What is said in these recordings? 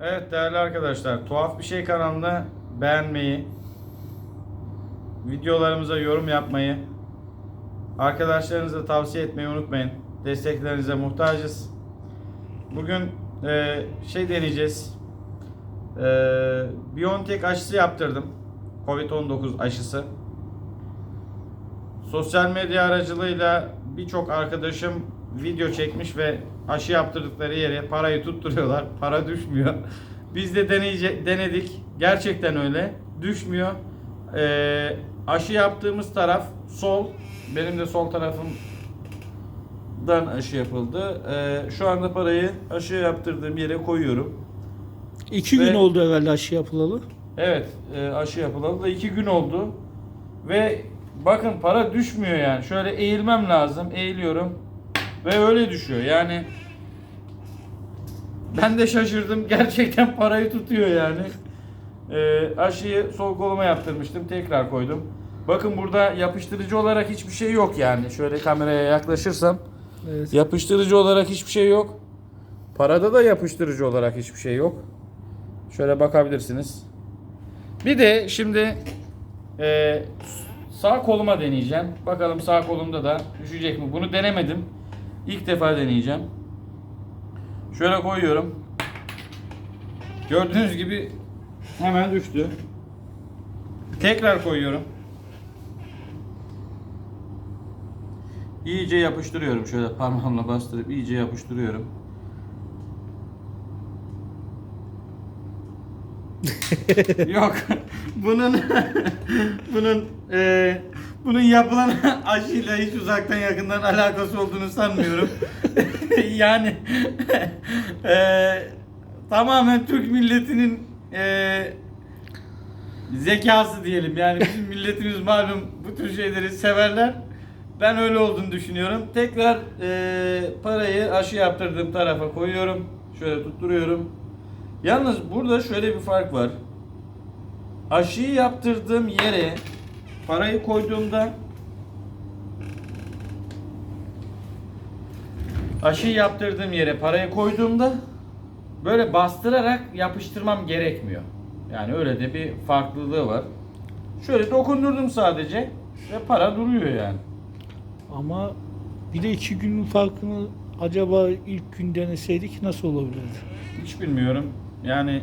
Evet değerli arkadaşlar, Tuhaf Bir Şey kanalını beğenmeyi, videolarımıza yorum yapmayı, arkadaşlarınıza tavsiye etmeyi unutmayın. Desteklerinize muhtacız. Bugün e, şey deneyeceğiz. E, Biontech aşısı yaptırdım. Covid-19 aşısı. Sosyal medya aracılığıyla birçok arkadaşım video çekmiş ve aşı yaptırdıkları yere parayı tutturuyorlar. Para düşmüyor. Biz de deneyece, denedik. Gerçekten öyle. Düşmüyor. Ee, aşı yaptığımız taraf sol. Benim de sol tarafımdan aşı yapıldı. Ee, şu anda parayı aşı yaptırdığım yere koyuyorum. İki Ve- gün oldu evvel aşı yapılalı. Evet e, aşı yapılalı da iki gün oldu. Ve bakın para düşmüyor yani. Şöyle eğilmem lazım. Eğiliyorum. Ve öyle düşüyor. Yani ben de şaşırdım. Gerçekten parayı tutuyor yani. E, aşıyı sol koluma yaptırmıştım. Tekrar koydum. Bakın burada yapıştırıcı olarak hiçbir şey yok yani. Şöyle kameraya yaklaşırsam Evet. Yapıştırıcı olarak hiçbir şey yok. Parada da yapıştırıcı olarak hiçbir şey yok. Şöyle bakabilirsiniz. Bir de şimdi e, sağ koluma deneyeceğim. Bakalım sağ kolumda da düşecek mi? Bunu denemedim. İlk defa deneyeceğim. Şöyle koyuyorum. Gördüğünüz gibi hemen düştü. Tekrar koyuyorum. İyice yapıştırıyorum. Şöyle parmağımla bastırıp iyice yapıştırıyorum. Yok. Bunun bunun e, bunun yapılan aşıyla hiç uzaktan yakından alakası olduğunu sanmıyorum. yani e, tamamen Türk milletinin e, zekası diyelim. Yani bizim milletimiz malum bu tür şeyleri severler. Ben öyle olduğunu düşünüyorum. Tekrar e, parayı aşı yaptırdığım tarafa koyuyorum. Şöyle tutturuyorum. Yalnız burada şöyle bir fark var. Aşıyı yaptırdığım yere parayı koyduğumda aşıyı yaptırdığım yere parayı koyduğumda böyle bastırarak yapıştırmam gerekmiyor. Yani öyle de bir farklılığı var. Şöyle dokundurdum sadece ve para duruyor yani. Ama bir de iki günün farkını acaba ilk gün deneseydik nasıl olabilirdi? Hiç bilmiyorum. Yani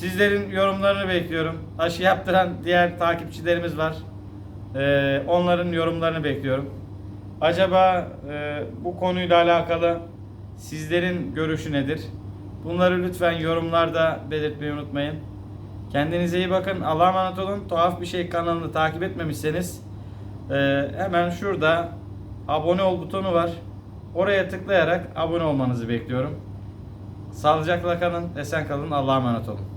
sizlerin yorumlarını bekliyorum. Aşı yaptıran diğer takipçilerimiz var. Ee, onların yorumlarını bekliyorum. Acaba e, bu konuyla alakalı sizlerin görüşü nedir? Bunları lütfen yorumlarda belirtmeyi unutmayın. Kendinize iyi bakın. Allah'a emanet olun. Tuhaf bir şey kanalını takip etmemişseniz e, hemen şurada abone ol butonu var. Oraya tıklayarak abone olmanızı bekliyorum. Sağlıcakla kalın, esen kalın. Allah'a emanet olun.